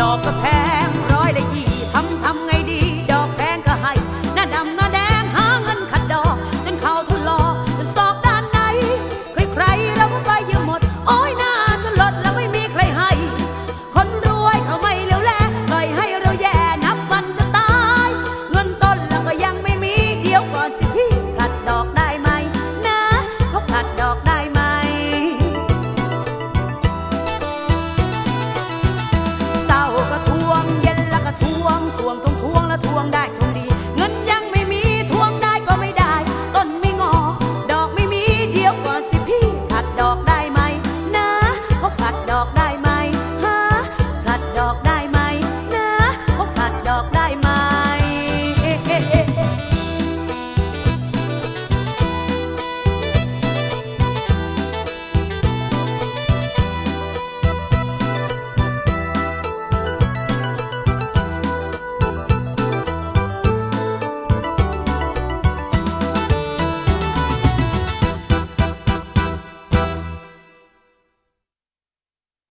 ดอกก็แพงร้อยละยี